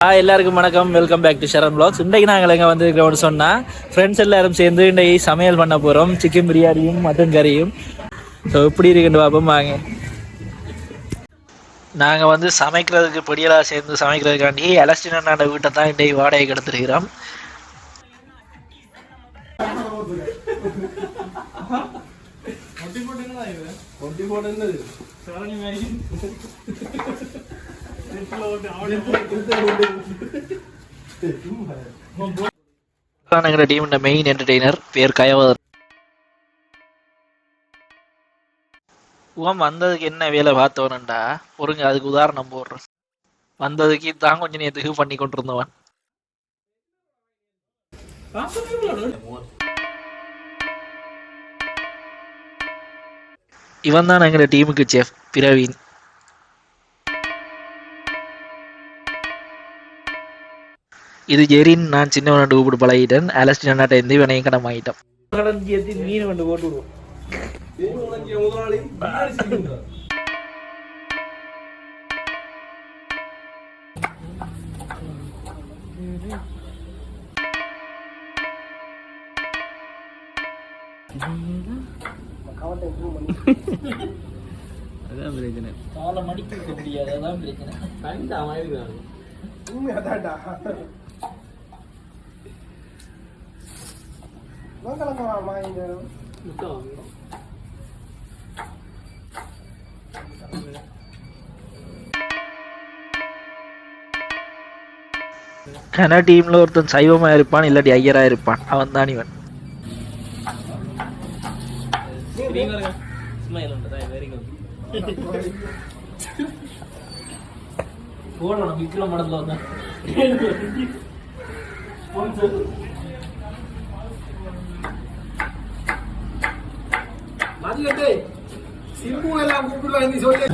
ஆ எல்லாருக்கும் வணக்கம். Welcome back to Sharan blogs இன்றைக்கு நாங்கள் எங்கே வந்திருக்கிறோம்னு சொன்னால் ஃப்ரெண்ட்ஸ் எல்லாரும் சேர்ந்து இன்றைக்கு சமையல் பண்ண போகிறோம் சிக்கன் பிரியாணியும் மட்டன் கறியும் ஸோ எப்படி இருக்குன்னு பார்ப்போம் வாங்க. நாங்கள் வந்து சமைக்கிறதுக்கு பொடியெல்லாம் சேர்ந்து சமைக்கிறதுக்காண்டி எலஸ்டினாண்ட வீட்டை தான் இன்றைக்கு வாடகை எடுத்துருக்கிறோம். எங்கள் மெயின் என்டர்டெய்னர் பேர் கயவதர். உவம் வந்ததுக்கு என்ன வேலை பார்த்தவனண்டா? ஒருங்க அதுக்கு உதாரணம் போடுறேன். வந்ததுக்கு தான் கொஞ்சம் நேரத்துக்கு பண்ணி கொண்டிருந்தவன். இவன் தான் எங்களோட டீமுக்கு செஃப் பிரவீன். இது ஜெரின் நான் சின்னவனோட கூப்பிட்டு பழகிட்டேன். அலஸ்டின் அண்ணாட்ட இருந்து இவனையும் கடன் வாங்கிட்டோம் மீன் கொண்டு போட்டு விடுவோம் அதான் பிரச்சனை. காலை மடிக்க முடியாது அதான் பிரச்சனை கன டீம்ல ஒருத்தன் சைவமா இருப்பான் இல்லாட்டி ஐயரா இருப்பான். அவன் தான் இவன். போடணும் விக்ரம் மடத்துல வந்தேன் சிம்பு எல்லாம் கூப்பிடலாம் நீ சொல்லு.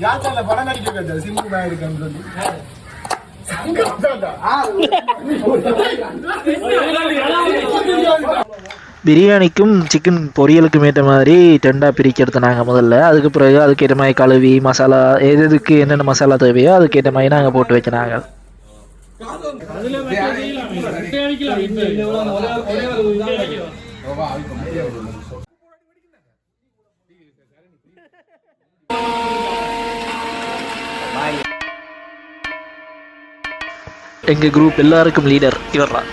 யாத்திரை படம் நடிக்க சிம்பு தான் இருக்கேன்னு சொல்லி. பிரியாணிக்கும் சிக்கன் பொரியலுக்கும் ஏற்ற மாதிரி டெண்டா பிரிக்கிறது நாங்கள் முதல்ல. அதுக்கு பிறகு அதுக்கேற்ற மாதிரி கழுவி மசாலா எது எதுக்கு என்னென்ன மசாலா தேவையோ அதுக்கேற்ற மாதிரி நாங்கள் போட்டு வைக்க எங்க குரூப் எல்லாருக்கும் லீடர் இவர்தான்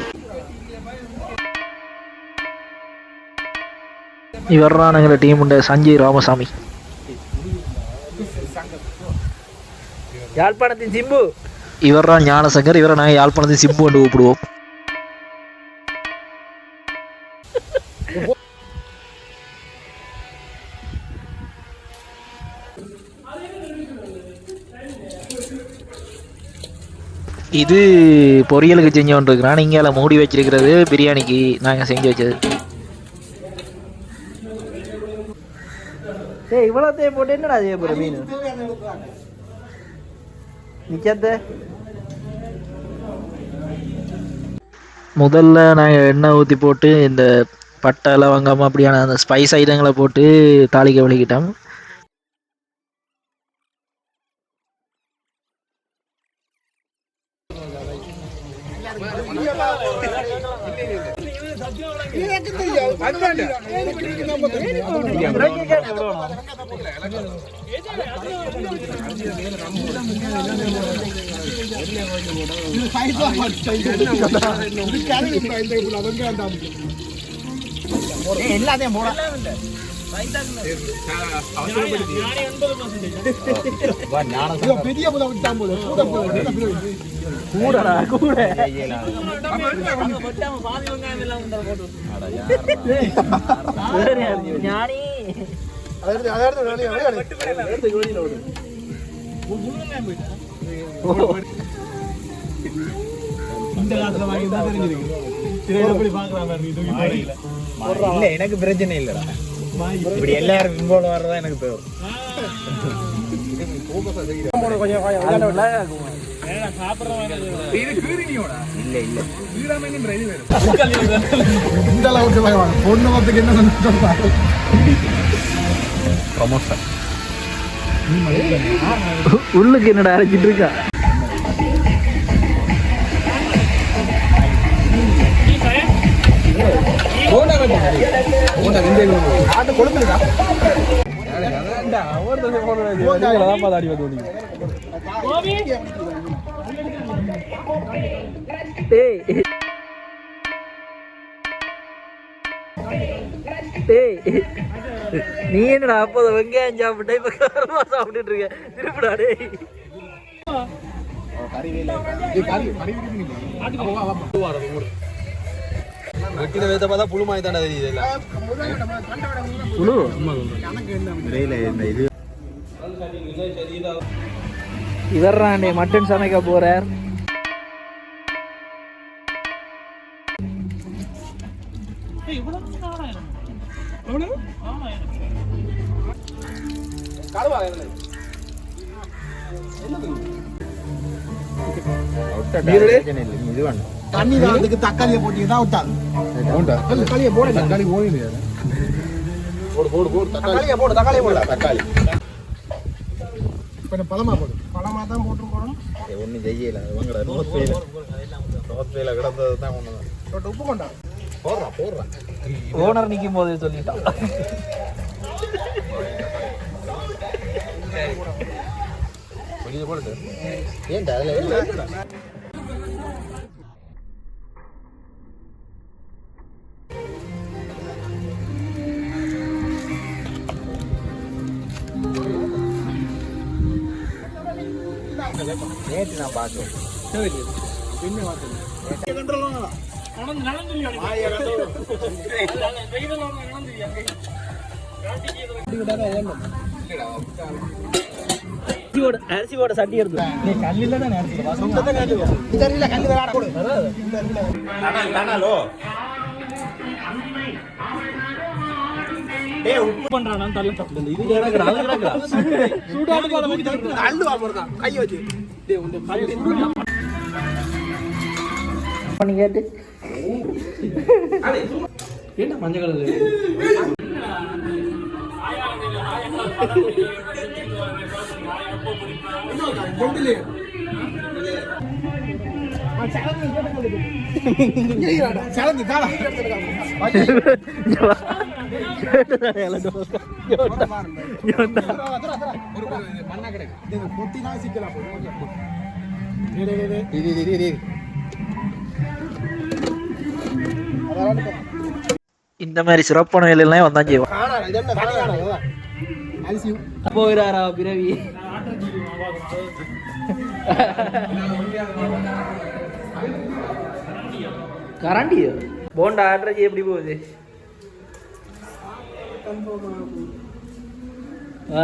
இவர்தான் எங்களோட டீம் உண்ட சஞ்சய் ராமசாமி. யாழ்ப்பாணத்தின் சிம்பு. இவர்தான் ஞானசங்கர் இவரை நாங்கள் யாழ்ப்பாணத்தை சிம்பு என்று கூப்பிடுவோம். இது பொரியலுக்கு செஞ்சு கொண்டிருக்கிறான். இங்கே மூடி வச்சிருக்கிறது பிரியாணிக்கு நாங்கள் செஞ்சு வச்சது. ஏய் இவ்வளோத்தையும் போட்டு என்னடா செய்ய போகிற மீன்? நிச்சயத்த முதல்ல நாங்கள் எண்ணெய் ஊற்றி போட்டு இந்த பட்டை லவங்கம் அப்படியான அந்த ஸ்பைஸ் ஐட்டங்களை போட்டு தாளிக்க வலிக்கிட்டோம் எல்லாத்தையும் போட பெரிய புல விட்டான் போல கூட கூடடா கூட ஞானி அதாவது அதாவது. இந்த காலத்துல வாங்கி தான் தெரிஞ்சிருக்கு திரையில போய் பார்க்கலாம் நீ தூக்கி போறீங்களா இல்ல எனக்கு பிரச்சனை இல்லடா. இப்படி எல்லாரும் இன்வால்வ் வர்றதா எனக்கு தேவை. இல்ல இல்ல இந்த அளவுக்கு பொண்ணு என்ன சொன்னா ப்ரொமோஷன் உள்ளுக்கு என்னடா அரைச்சிட்டு இருக்கா? டேய் டேய் நீ என்னடா அப்போத வெங்காயம் சாப்பிட்ட இப்ப காரமா சாப்பிட்டுட்டு இருக்க? திருப்பிடா டேய். வெட்டின வேத்த பார்த்தா புழு மாதிரி தானே தெரியுது இவர்றாண்டே மட்டன் சமைக்க போறார். தண்ணி அதுக்கு தக்காளியை போட்டீங்கன்னா விட்டாது தக்காளியை போட தக்காளி போடு போடு போடு தக்காளியை போடு தக்காளியை போடல தக்காளி. இப்போ பழமா போடு. பழமா தான் போட்டு போடணும் ஒன்றும் செய்யல. வாங்கடா நோத் பேல நோத் பேல கிடந்தது தான் ஒன்று போட்டு உப்பு கொண்டா? போடுறா போடுறா. ஓனர் நிக்கும் போதே சொல்லிட்டான். வெளியே போடுது ஏன்டா அதில் நேற்று நான் பார்த்தேன். அரிசியோட அரிசியோட சட்டி எடுத்து கல்லில் தான் பண்றானா? தள்ள தப்பு இது அது கை வச்சு. டேய் கை பண்ணி கேட்டு. என்ன மஞ்சள் கலர் சலந்து இந்த மாதிரி சிறப்பான வேலையெல்லாம் வந்தான் செய்வான். போகிறாரா பிறவி. கரண்டியோ? போண்டா ஆட்ரஜி எப்படி போகுது? ஆ?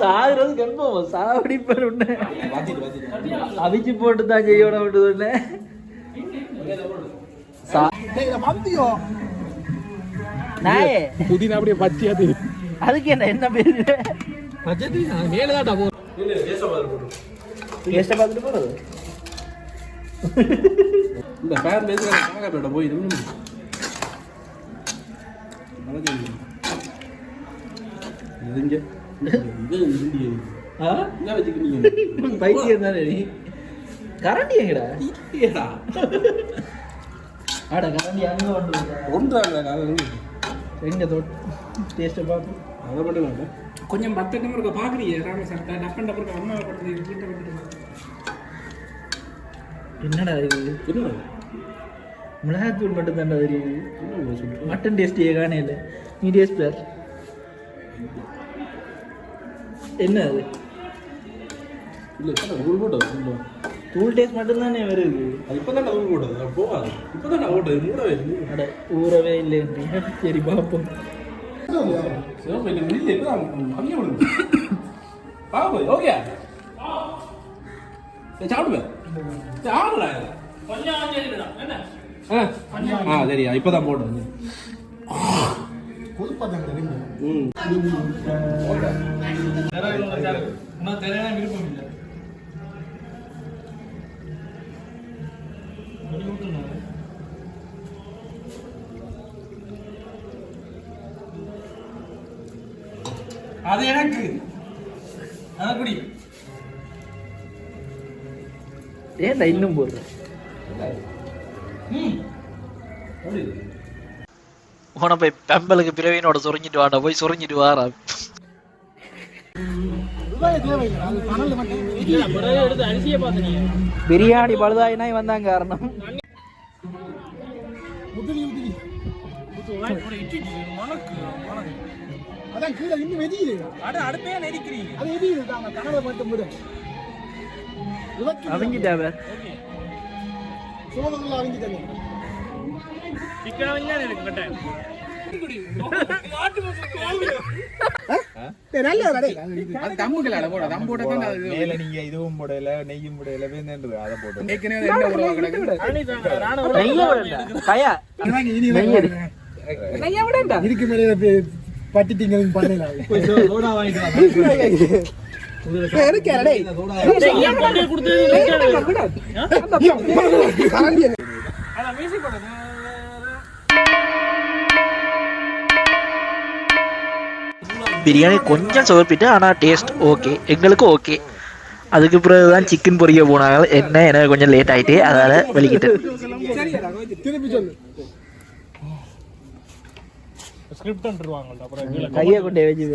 சாகுறது கண்பம் சாவடிப்பார் உன்ன அவிச்சு போட்டு தான் செய்யணும் விட்டது புதினா அப்படியே பச்சையா தெரியும் அதுக்கு என்ன என்ன பேரு? பச்சை மேலே தான் டபோ டேஸ்ட்டை பார்த்துட்டு போறது? இந்த பேர் மேலே காக்கா போய் இது இந்திய பைத்தியம் தானே நீ? கரண்டி எங்கடா? ஏடா ஆட கரண்டி அங்க வந்துருக்கா ஒன்றாங்க எங்க டேஸ்ட்டை பார்ப்போம் அதை மட்டும் இல்லை கொஞ்சம் பத்து நிமிடம் இருக்க? பாக்குறீங்க ராமசார் டப்பன் டப்பன் அம்மா படுத்து வீட்டை விட்டு என்னடா இது? என்ன மிளகாத்தூள் மட்டும் தான்டா தெரியுது. மட்டன் டேஸ்ட் காணே இல்லை. நீ டேஸ்ட் பார். என்ன அது? இல்லை சார் ஊர் போட்டது இல்லை தூள் டேஸ்ட் மட்டும் தானே வருது அது இப்போ தான் ஊர் போட்டது அது போகாது இப்போ தான் ஓட்டது மூடவே இல்லை. அட ஊறவே இல்லை சரி பார்ப்போம் சிவப்பு இல்லை முடியல இப்போ தான் கம்மியாக அது எனக்கு. அதான் குடி. ஏன்டா இன்னும் போடுறேன் உன போய் பெம்பலுக்கு பிறவினோட சொரிஞ்சிட்டு வாடா போய் சொரிஞ்சிட்டு வாரா அது பிரியாணி பழுதாயினாய் வந்தாங்க காரணம். அதான் கீழே இன்னும் வெதியுது அட அடுப்பே நெரிக்கிறீங்க. அது எரியுது. தான் கனலை மட்டும் விட. அவங்கிட்டாவ? சோதனைலாம் அவங்க தண்ணி சிக்கன் வந்து எனக்கு கட்டாயம் இதுவும் போடல நெய்யும் போடல வேந்தது அதை போட்டு என்ன பண்ணல பிரியாணி கொஞ்சம் சுவப்பிட்டு ஆனால் டேஸ்ட் ஓகே எங்களுக்கு ஓகே அதுக்கு பிறகு தான் சிக்கன் பொரிய போனாங்க என்ன எனக்கு கொஞ்சம் லேட் ஆயிட்டு அதால வெளிக்கிட்டு திருப்பி சொல்லு கையை கொண்டே வச்சு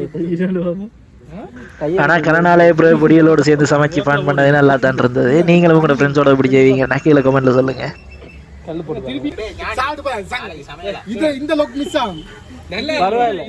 ஆனா கனநாளே பிறகு பொடியலோட சேர்ந்து சமைச்சு ஃபன் பண்ணது நல்லா தான் இருந்தது நீங்களும் உங்களோட ஃப்ரெண்ட்ஸோட இப்படி செய்வீங்க? கீழே கமெண்ட்ல சொல்லுங்க. இந்த